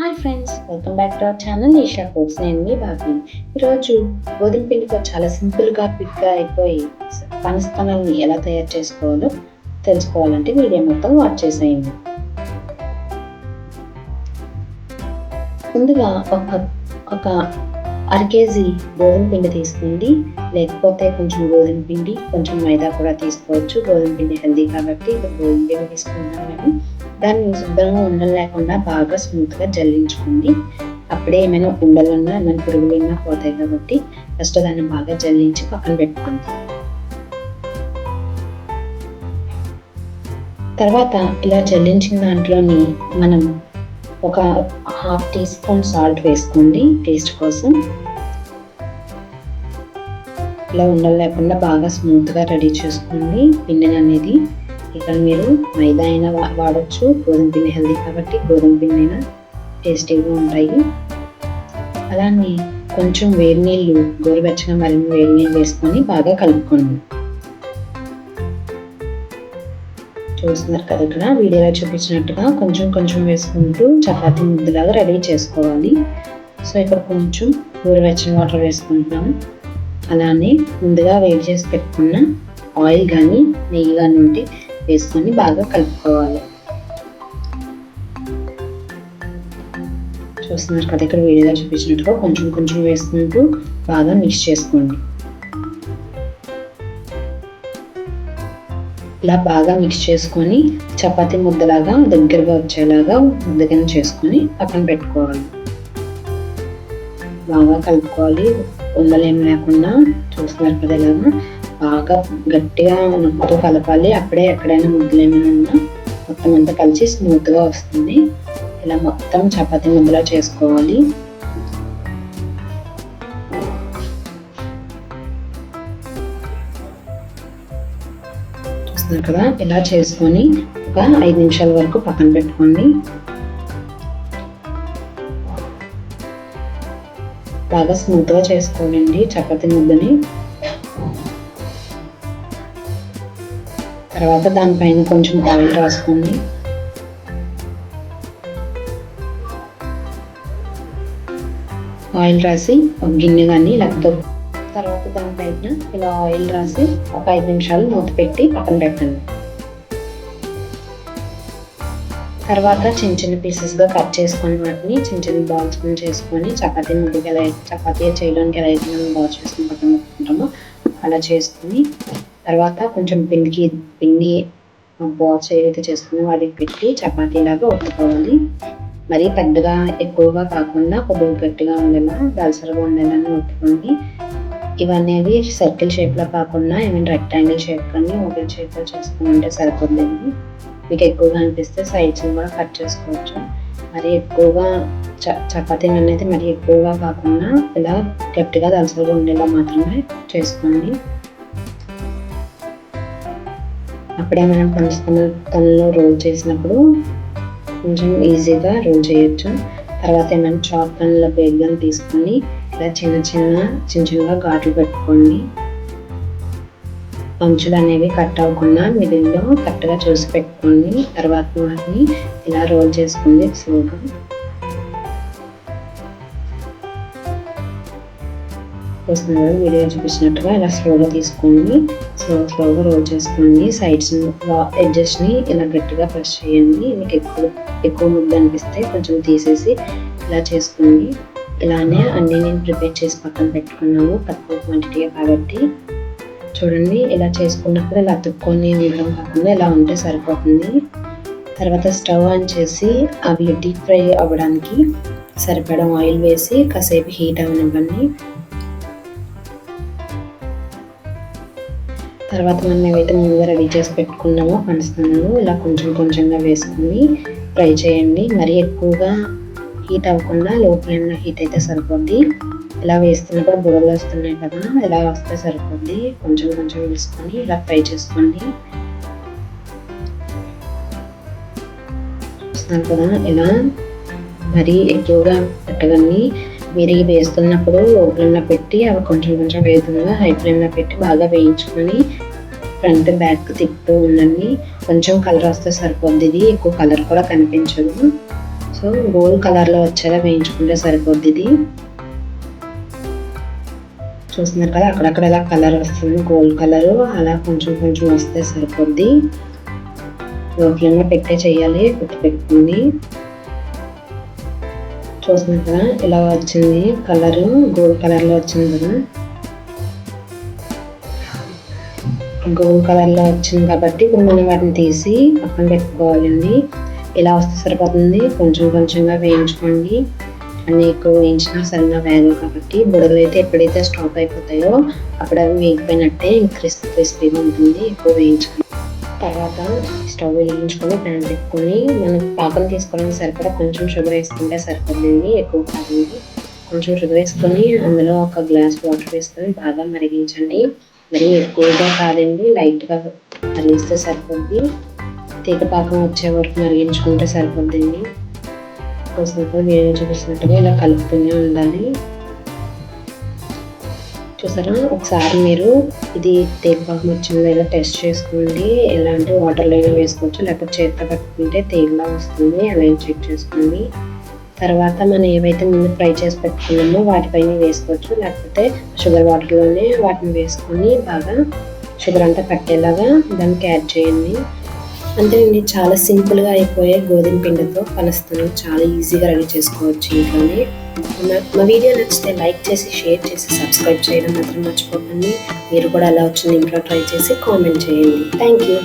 Hi friends welcome back to our channel Eesha foods నేను మీ బాబీ ఈరోజు గోధుమ పిండితో చాలా సింపుల్గా క్విక్గా అయిపోయి పనస్తనాలను ఎలా తయారు చేసుకోవాలో తెలుసుకోవాలంటే వీడియో మొత్తం వాచ్ చేసేయండి. ముందుగా ఒక ఒక అర కేజీ గోధుమ పిండి తీసుకోండి. లేకపోతే కొంచెం గోధుమ పిండి కొంచెం మైదా కూడా తీసుకోవచ్చు. గోధుమ పిండి హెల్దీ కాబట్టి ఇప్పుడు గోధుమ పిండి తీసుకుందాం మేము దాన్ని శుభ్రంగా ఉండలు లేకుండా బాగా స్మూత్గా జల్లించుకోండి. అప్పుడే ఏమైనా ఉండలు ఉన్నా ఏమైనా పురుగులు ఉన్నా పోతాయి కాబట్టి ఫస్ట్ దాన్ని బాగా జల్లించి పక్కన పెట్టుకోండి. తర్వాత ఇలా జల్లించిన దాంట్లోని మనం ఒక హాఫ్ టీ స్పూన్ సాల్ట్ వేసుకోండి టేస్ట్ కోసం. ఇలా ఉండలు లేకుండా బాగా స్మూత్గా రెడీ చేసుకోండి. పిండిని అనేది ఇక్కడ మీరు మైదా అయినా వాడచ్చు. వాడొచ్చు గోధుమ పిండి హెల్దీ కాబట్టి గోధుమ పిండి అయినా టేస్టీగా ఉంటాయి. అలానే కొంచెం వేడి నీళ్ళు గోరువెచ్చగా మరిన్ని వేడి నీళ్ళు వేసుకొని బాగా కలుపుకోండి. చూస్తున్నారు కదా ఇక్కడ వీడియోలో చూపించినట్టుగా కొంచెం కొంచెం వేసుకుంటూ చపాతీ ముద్దలాగా రెడీ చేసుకోవాలి. సో ఇక్కడ కొంచెం గోరువెచ్చని వాటర్ వేసుకుంటున్నాం. అలానే ముందుగా వేడి చేసి పెట్టుకున్న ఆయిల్ కానీ నెయ్యి కానీ ఉంటే వేసుకొని బాగా కలుపుకోవాలి. చూస్తున్నారు కదా ఇక్కడ వీడియోలో చూపించినట్టుగా కొంచెం కొంచెం వేసుకుంటూ బాగా మిక్స్ చేసుకోండి. ఇలా బాగా మిక్స్ చేసుకొని చపాతి ముద్దలాగా దగ్గరగా వచ్చేలాగా ముద్దగా చేసుకొని పక్కన పెట్టుకోవాలి. బాగా కలుపుకోవాలి. ఉండలేం లేకుండా చూస్తున్నారు కదా ఇలాగా. బాగా గట్టిగా నొక్కుతూ కలపాలి. అప్పుడే ఎక్కడైనా ముద్దలు ఏమైనా ఉన్నా మొత్తం అంతా కలిసి స్మూత్గా వస్తుంది. ఇలా మొత్తం చపాతీ ముద్దలా చేసుకోవాలి. చూస్తున్నారు కదా? ఇలా చేసుకొని ఒక ఐదు నిమిషాల వరకు పక్కన పెట్టుకోండి. బాగా స్మూత్గా చేసుకోండి చపాతీ ముద్దని. తర్వాత దానిపైన కొంచెం ఆయిల్ రాసుకోండి. ఆయిల్ రాసి ఒక గిన్నె కానీ లేకపోతే తర్వాత దానిపైన ఇలా ఆయిల్ రాసి ఒక ఐదు నిమిషాలు మూత పెట్టి పక్కన పెట్టండి. తర్వాత చిన్న చిన్న పీసెస్గా కట్ చేసుకొని వాటిని చిన్న చిన్న బాల్స్ చేసుకొని చపాతీ ముద్దకి ఎలా అయితే చపాతీ చేయడానికి ఎలా అయితే మనం బాల్స్ చేసుకుని పక్కన పెట్టుకుంటామో అలా చేసుకుని తర్వాత కొంచెం పిండికి పిండి బాల్స్ ఏదైతే చేసుకుని వాటికి పెట్టి చపాతీలాగా ఒత్తుకోవాలి. మరీ పెద్దగా ఎక్కువగా కాకుండా కొద్దిగా గట్టిగా ఉండేలా దలసరగా ఉండేలా ఒత్తుకోండి. ఇవన్నీ సర్కిల్ షేప్లో కాకుండా ఏమైనా రెక్టాంగిల్ షేప్ కానీ ఓపెన్ షేప్లో చేసుకుంటే సరిపోతుంది మీకు ఎక్కువగా అనిపిస్తే సైడ్స్ కూడా కట్ చేసుకోవచ్చు. మరి ఎక్కువగా చ చపాతీలు అనేది మరి ఎక్కువగా కాకుండా ఇలా గట్టిగా దలసలుగా ఉండేలా మాత్రమే చేసుకోండి. అప్పుడే మనం పంచుతున్న రోల్ చేసినప్పుడు కొంచెం ఈజీగా రోల్ చేయొచ్చు. తర్వాత ఏమైనా చాక్ పనుల బేగ్గా తీసుకొని ఇలా చిన్న చిన్న చిన్న చిన్నగా ఘాట్లు పెట్టుకోండి. అంచులు అనేవి కట్ అవ్వకుండా మిడిల్లో కరెక్ట్గా చూసి పెట్టుకోండి. తర్వాత వాటిని ఇలా రోల్ చేసుకోండి. స్లోగా వస్తున్నారు వీడియో చూపించినట్టుగా ఇలా స్లోగా తీసుకోండి స్లో స్లోగా రోల్ చేసుకోండి సైడ్స్ ఎడ్జస్ట్ని ఇలా గట్టిగా ప్రెస్ చేయండి. మీకు ఎక్కువ ఎక్కువ ముద్ద అనిపిస్తే కొంచెం తీసేసి ఇలా చేసుకోండి ఇలానే అన్నీ నేను ప్రిపేర్ చేసి పక్కన పెట్టుకున్నాము తక్కువ క్వాంటిటీ కాబట్టి. చూడండి ఇలా చేసుకున్నప్పుడు ఇలా అతుక్కొని ఉండడం కాకుండా ఇలా ఉంటే సరిపోతుంది. తర్వాత స్టవ్ ఆన్ చేసి అవి డీప్ ఫ్రై అవ్వడానికి సరిపడా ఆయిల్ వేసి కాసేపు హీట్ అవనివ్వండి. తర్వాత మనం ఏవైతే ముందుగా రెడీ చేసి పెట్టుకున్నామో పంచుతున్నాము ఇలా కొంచెం కొంచెంగా వేసుకొని ఫ్రై చేయండి. మరీ ఎక్కువగా హీట్ అవ్వకుండా లో ఫ్లేమ్లో హీట్ అయితే సరిపోద్ది. ఇలా వేస్తున్నప్పుడు బుడగలు వస్తున్నాయి కదా ఇలా వస్తే సరిపోద్ది. కొంచెం కొంచెం వేసుకొని ఇలా ఫ్రై చేసుకోండి. వస్తున్నాను కదా ఇలా మరీ ఎక్కువగా పెట్టగాని విరిగి వేస్తున్నప్పుడు లో ఫ్లేమ్లో పెట్టి అవి కొంచెం కొంచెం వేగుతుందిగా హై ఫ్లేమ్లో పెట్టి బాగా వేయించుకొని ఫ్రంట్ బ్యాక్ తిప్పుతూ ఉండండి. కొంచెం కలర్ వస్తే సరిపోద్ది. ఇది ఎక్కువ కలర్ కూడా కనిపించదు. సో గోల్డ్ కలర్లో వచ్చేలా వేయించుకుంటే సరిపోద్ది ఇది. చూస్తున్నారు కదా అక్కడక్కడ ఇలా కలర్ వస్తుంది. గోల్డ్ కలర్ అలా కొంచెం కొంచెం వస్తే సరిపోద్ది. ఫ్లేమ్లో పెట్టే చేయాలి గుర్తు పెట్టుకుంది చూస్తున్నారు కదా ఇలా వచ్చింది కలర్ గోల్డ్ కలర్లో వచ్చింది కదా. గోల్డ్ కలర్లో వచ్చింది కాబట్టి ఇప్పుడు మనం వాటిని తీసి పక్కన పెట్టుకోవాలండి ఇలా వస్తే సరిపోతుంది. కొంచెం కొంచెంగా వేయించుకోండి. అన్ని ఎక్కువ వేయించినా సరిగ్గా వేగవు కాబట్టి బుడగలు అయితే ఎప్పుడైతే స్టాప్ అయిపోతాయో అప్పుడు అవి వేగిపోయినట్టే క్రిస్పీ క్రిస్పీగా ఉంటుంది. ఎక్కువ వేయించుకోండి. తర్వాత స్టవ్ వెలిగించుకొని ప్యాన్ పెట్టుకొని మనం పాకం తీసుకోవడానికి సరిపడా కొంచెం షుగర్ వేసుకుంటే సరిపోతుంది ఎక్కువ కాదండి కొంచెం షుగర్ వేసుకొని అందులో ఒక గ్లాస్ వాటర్ వేసుకొని బాగా మరిగించండి. మరి ఎక్కువగా కాదండి లైట్గా మరిగిస్తే సరిపోద్ది. తీగ పాకం వచ్చే వరకు మరిగించుకుంటే సరిపోద్దండి. కొంచెం వేరే చూపిస్తున్నట్టుగా ఇలా కలుపుతూనే ఉండాలి. చూసారా? ఒకసారి మీరు ఇది తేలిపాకం వచ్చిందో ఇలా టెస్ట్ చేసుకోండి. ఎలాంటి వాటర్లో అయినా వేసుకోవచ్చు. లేకపోతే చేతితో పట్టుకుంటే తేలిలా వస్తుంది. అలా చెక్ చేసుకోండి. తర్వాత మనం ఏవైతే ముందు ఫ్రై చేసి పెట్టుకున్నామో వాటిపైన వేసుకోవచ్చు. లేకపోతే షుగర్ వాటర్లోనే వాటిని వేసుకొని బాగా షుగర్ అంతా పట్టేలాగా దానికి యాడ్ చేయండి. అంతేనండి చాలా సింపుల్గా అయిపోయే గోధుమ పిండితో పనస్తాను చాలా ఈజీగా రెడీ చేసుకోవచ్చు ఇంట్లోనే. మా- వీడియో నచ్చితే లైక్ చేసి షేర్ చేసి సబ్స్క్రైబ్ చేయడం మాత్రం మర్చిపోకండి. మీరు కూడా అలా వచ్చింది ఇంట్లో ట్రై చేసి కామెంట్ చేయండి. Thank you